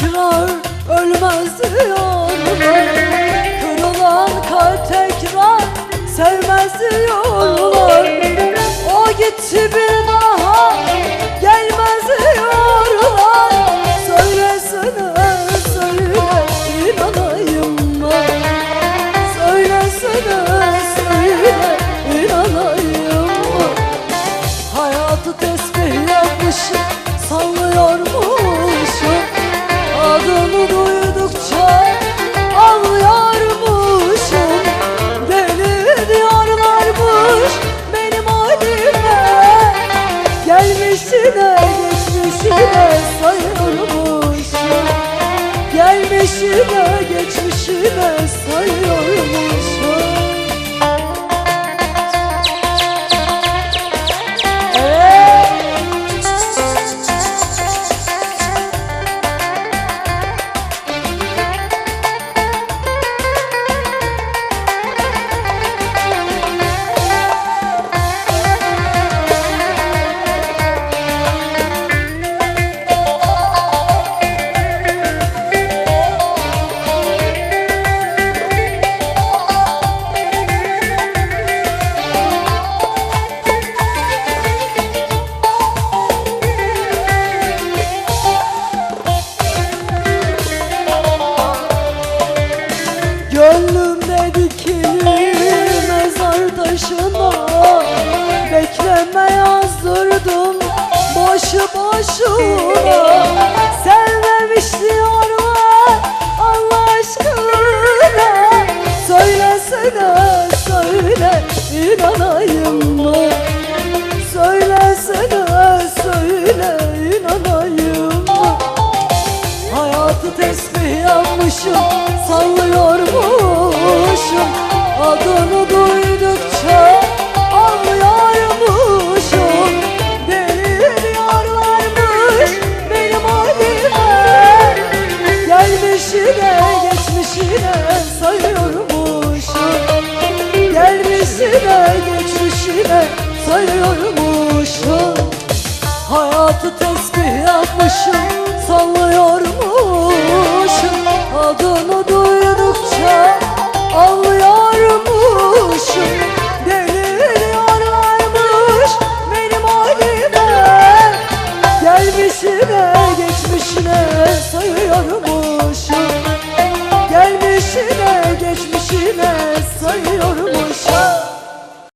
tekrar ölmez diyor Kırılan kalp tekrar sevmez diyor inanayım mı? sayıyormuşum. Hayatı tesbih yapmışım Sallıyormuşum. Adını duydukça ağlıyormuşum Deliriyorlarmış benim halime. Gelmişine geçmişine sayıyormuşum. Gelmişine geçmişine